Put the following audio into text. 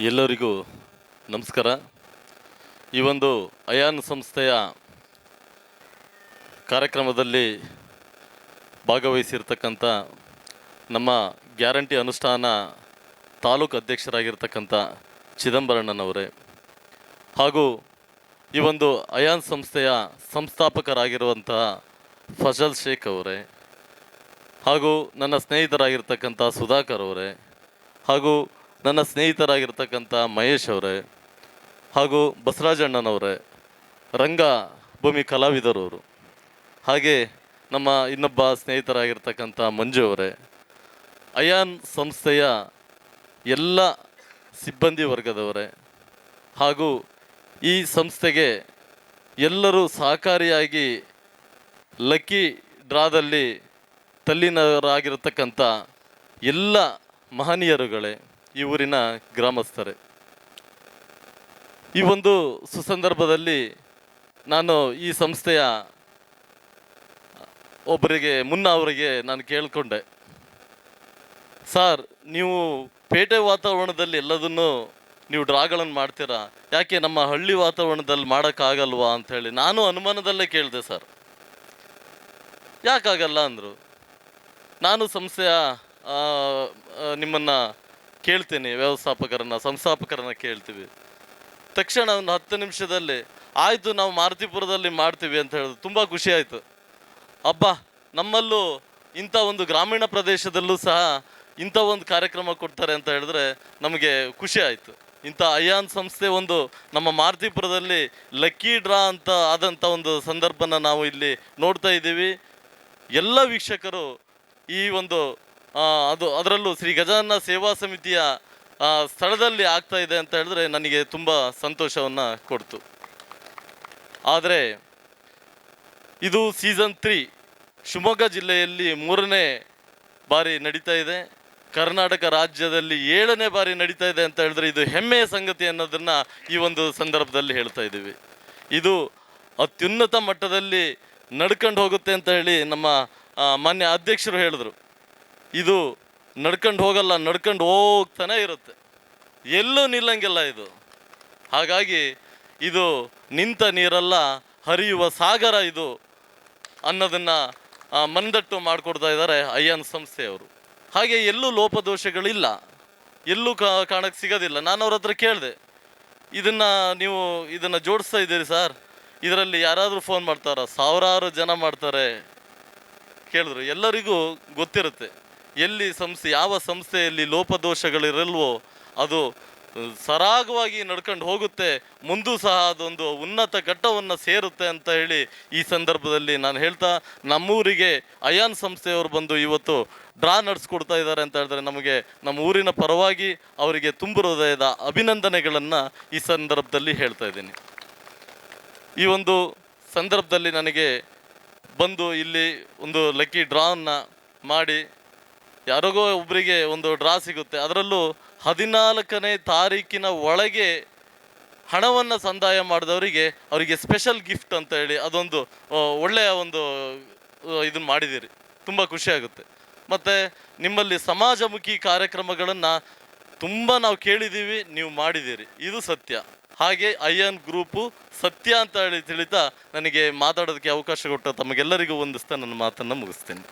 ಎಲ್ಲರಿಗೂ ನಮಸ್ಕಾರ. ಈ ಒಂದು ಅಯಾನ್ ಸಂಸ್ಥೆಯ ಕಾರ್ಯಕ್ರಮದಲ್ಲಿ ಭಾಗವಹಿಸಿರ್ತಕ್ಕಂಥ ನಮ್ಮ ಗ್ಯಾರಂಟಿ ಅನುಷ್ಠಾನ ತಾಲೂಕು ಅಧ್ಯಕ್ಷರಾಗಿರ್ತಕ್ಕಂಥ ಚಿದಂಬರಣ್ಣನವರೇ. ಹಾಗೂ ಈ ಒಂದು ಅಯಾನ್ ಸಂಸ್ಥೆಯ ಸಂಸ್ಥಾಪಕರಾಗಿರುವಂತಹ ಫಜಲ್ ಶೇಖ್ ಅವರೇ. ಹಾಗೂ ನನ್ನ ಸ್ನೇಹಿತರಾಗಿರ್ತಕ್ಕಂಥ ಸುಧಾಕರ್ ಅವರೇ. ಹಾಗೂ ನನ್ನ ಸ್ನೇಹಿತರಾಗಿರ್ತಕ್ಕಂಥ ಮಹೇಶ್ ಅವರೇ ಹಾಗೂ ಬಸರಾಜಣ್ಣನವರೇ ರಂಗ ಭೂಮಿ ಕಲಾವಿದರವರು ಹಾಗೆ ನಮ್ಮ ಇನ್ನೊಬ್ಬ ಸ್ನೇಹಿತರಾಗಿರ್ತಕ್ಕಂಥ ಮಂಜು ಅವರೇ. ಅಯಾನ್ ಸಂಸ್ಥೆಯ ಎಲ್ಲ ಸಿಬ್ಬಂದಿ ವರ್ಗದವರೇ ಹಾಗೂ ಈ ಸಂಸ್ಥೆಗೆ ಎಲ್ಲರೂ ಸಹಕಾರಿಯಾಗಿ ಲಕ್ಕಿ ಡ್ರಾದಲ್ಲಿ ತಲ್ಲಿನವರಾಗಿರತಕ್ಕಂಥ ಎಲ್ಲ ಮಹನೀಯರುಗಳೇ. ಈ ಊರಿನ ಗ್ರಾಮಸ್ಥರೇ. ಈ ಒಂದು ಸುಸಂದರ್ಭದಲ್ಲಿ ನಾನು ಈ ಸಂಸ್ಥೆಯ ಒಬ್ಬರಿಗೆ, ಮುನ್ನ ಅವರಿಗೆ ನಾನು ಕೇಳಿಕೊಂಡೆ. ಸರ್, ನೀವು ಪೇಟೆ ವಾತಾವರಣದಲ್ಲಿ ಎಲ್ಲದನ್ನು ನೀವು ಡ್ರಾಗಳನ್ನು ಮಾಡ್ತೀರಾ? ಯಾಕೆ ನಮ್ಮ ಹಳ್ಳಿ ವಾತಾವರಣದಲ್ಲಿ ಮಾಡೋಕ್ಕಾಗಲ್ವಾ? ಅಂಥೇಳಿ ನಾನು ಅನುಮಾನದಲ್ಲೇ ಕೇಳಿದೆ, ಸರ್. ಯಾಕಾಗಲ್ಲ ಅಂದರು. ನಾನು ಸಂಸ್ಥೆಯ ನಿಮ್ಮನ್ನ ಕೇಳ್ತೀನಿ ವ್ಯವಸ್ಥಾಪಕರನ್ನ, ಸಂಸ್ಥಾಪಕರನ್ನ ಕೇಳ್ತೀವಿ. ತಕ್ಷಣ ಒಂದು ಹತ್ತು ನಿಮಿಷದಲ್ಲಿ, ಆಯಿತು, ನಾವು ಮಾರುತಿಪುರದಲ್ಲಿ ಮಾಡ್ತೀವಿ ಅಂತ ಹೇಳಿದ್ರು. ತುಂಬ ಖುಷಿ ಆಯಿತು. ಹಬ್ಬ ನಮ್ಮಲ್ಲೂ ಇಂಥ ಒಂದು ಗ್ರಾಮೀಣ ಪ್ರದೇಶದಲ್ಲೂ ಸಹ ಇಂಥ ಒಂದು ಕಾರ್ಯಕ್ರಮ ಕೊಡ್ತಾರೆ ಅಂತ ಹೇಳಿದ್ರೆ ನಮಗೆ ಖುಷಿ ಆಯಿತು. ಇಂಥ ಅಯಾನ್ ಸಂಸ್ಥೆ ಒಂದು ನಮ್ಮ ಮಾರುತಿಪುರದಲ್ಲಿ ಲಕ್ಕಿ ಡ್ರಾ ಅಂತ ಆದಂಥ ಒಂದು ಸಂದರ್ಭನ ನಾವು ಇಲ್ಲಿ ನೋಡ್ತಾ ಇದ್ದೀವಿ. ಎಲ್ಲ ವೀಕ್ಷಕರು ಈ ಒಂದು ಅದು, ಅದರಲ್ಲೂ ಶ್ರೀ ಗಜಾನನ ಸೇವಾ ಸಮಿತಿಯ ಸ್ಥಳದಲ್ಲಿ ಆಗ್ತಾ ಇದೆ ಅಂತ ಹೇಳಿದ್ರೆ ನನಗೆ ತುಂಬ ಸಂತೋಷವನ್ನು ಕೊಡ್ತು. ಆದರೆ, ಇದು ಸೀಸನ್ ತ್ರೀ ಶಿವಮೊಗ್ಗ ಜಿಲ್ಲೆಯಲ್ಲಿ ಮೂರನೇ ಬಾರಿ ನಡೀತಾ ಇದೆ. ಕರ್ನಾಟಕ ರಾಜ್ಯದಲ್ಲಿ ಏಳನೇ ಬಾರಿ ನಡೀತಾ ಇದೆ ಅಂತ ಹೇಳಿದ್ರೆ ಇದು ಹೆಮ್ಮೆಯ ಸಂಗತಿ ಅನ್ನೋದನ್ನು ಈ ಒಂದು ಸಂದರ್ಭದಲ್ಲಿ ಹೇಳ್ತಾ ಇದ್ದೀವಿ. ಇದು ಅತ್ಯುನ್ನತ ಮಟ್ಟದಲ್ಲಿ ನಡ್ಕೊಂಡು ಹೋಗುತ್ತೆ ಅಂತ ಹೇಳಿ ನಮ್ಮ ಮಾನ್ಯ ಅಧ್ಯಕ್ಷರು ಹೇಳಿದ್ರು. ಇದು ನಡ್ಕೊಂಡು ಹೋಗಲ್ಲ, ನಡ್ಕೊಂಡು ಹೋಗ್ತಾನೆ ಇರುತ್ತೆ. ಎಲ್ಲೂ ನಿಲ್ಲಂಗಿಲ್ಲ ಇದು. ಹಾಗಾಗಿ ಇದು ನಿಂತ ನೀರಲ್ಲ, ಹರಿಯುವ ಸಾಗರ ಇದು ಅನ್ನೋದನ್ನು ಮನದಟ್ಟು ಮಾಡಿಕೊಡ್ತಾ ಇದ್ದಾರೆ ಅಯ್ಯನ್ ಸಂಸ್ಥೆಯವರು. ಹಾಗೆ ಎಲ್ಲೂ ಲೋಪದೋಷಗಳಿಲ್ಲ. ಎಲ್ಲೂ ಕಾ ಕಾಣಕ್ಕೆ ಸಿಗೋದಿಲ್ಲ. ನಾನು ಅವ್ರ ಹತ್ರ ಕೇಳಿದೆ, ಇದನ್ನು ನೀವು ಇದನ್ನು ಜೋಡಿಸ್ತಾ ಇದ್ದೀರಿ ಸರ್? ಇದರಲ್ಲಿ ಯಾರಾದರೂ ಫೋನ್ ಮಾಡ್ತಾರ? ಸಾವಿರಾರು ಜನ ಮಾಡ್ತಾರೆ. ಕೇಳಿದ್ರು. ಎಲ್ಲರಿಗೂ ಗೊತ್ತಿರುತ್ತೆ. ಎಲ್ಲಿ ಸಂಸ್ಥೆ, ಯಾವ ಸಂಸ್ಥೆಯಲ್ಲಿ ಲೋಪದೋಷಗಳಿರಲ್ವೋ ಅದು ಸರಾಗವಾಗಿ ನಡ್ಕೊಂಡು ಹೋಗುತ್ತೆ. ಮುಂದೂ ಸಹ ಅದೊಂದು ಉನ್ನತ ಘಟ್ಟವನ್ನು ಸೇರುತ್ತೆ ಅಂತ ಹೇಳಿ ಈ ಸಂದರ್ಭದಲ್ಲಿ ನಾನು ಹೇಳ್ತಾ, ನಮ್ಮೂರಿಗೆ ಅಯಾನ್ ಸಂಸ್ಥೆಯವರು ಬಂದು ಇವತ್ತು ಡ್ರಾ ನಡೆಸ್ಕೊಡ್ತಾ ಇದ್ದಾರೆ ಅಂತ ಹೇಳಿದ್ರೆ ನಮಗೆ ನಮ್ಮ ಊರಿನ ಪರವಾಗಿ ಅವರಿಗೆ ತುಂಬ ಹೃದಯದ ಅಭಿನಂದನೆಗಳನ್ನು ಈ ಸಂದರ್ಭದಲ್ಲಿ ಹೇಳ್ತಾ ಇದ್ದೀನಿ. ಈ ಒಂದು ಸಂದರ್ಭದಲ್ಲಿ ನನಗೆ ಬಂದು ಇಲ್ಲಿ ಒಂದು ಲಕ್ಕಿ ಡ್ರಾವನ್ನು ಮಾಡಿ ಯಾರಿಗೋ ಒಬ್ಬರಿಗೆ ಒಂದು ಡ್ರಾ ಸಿಗುತ್ತೆ. ಅದರಲ್ಲೂ ಹದಿನಾಲ್ಕನೇ ತಾರೀಕಿನ ಒಳಗೆ ಹಣವನ್ನು ಸಂದಾಯ ಮಾಡಿದವರಿಗೆ ಅವರಿಗೆ ಸ್ಪೆಷಲ್ ಗಿಫ್ಟ್ ಅಂತ ಹೇಳಿ ಅದೊಂದು ಒಳ್ಳೆಯ ಒಂದು ಇದನ್ನು ಮಾಡಿದ್ದೀರಿ. ತುಂಬ ಖುಷಿಯಾಗುತ್ತೆ ಮತ್ತು ನಿಮ್ಮಲ್ಲಿ ಸಮಾಜಮುಖಿ ಕಾರ್ಯಕ್ರಮಗಳನ್ನು ತುಂಬ ನಾವು ಕೇಳಿದ್ದೀವಿ, ನೀವು ಮಾಡಿದ್ದೀರಿ. ಇದು ಸತ್ಯ. ಹಾಗೆ ಐಯನ್ ಗ್ರೂಪು ಸತ್ಯ ಅಂತ ಹೇಳಿ ತಿಳಿತಾ ನನಗೆ ಮಾತಾಡೋದಕ್ಕೆ ಅವಕಾಶ ಕೊಟ್ಟ ತಮಗೆಲ್ಲರಿಗೂ ಒಂದಿಸ್ತಾ ನನ್ನ ಮಾತನ್ನು ಮುಗಿಸ್ತೇನೆ.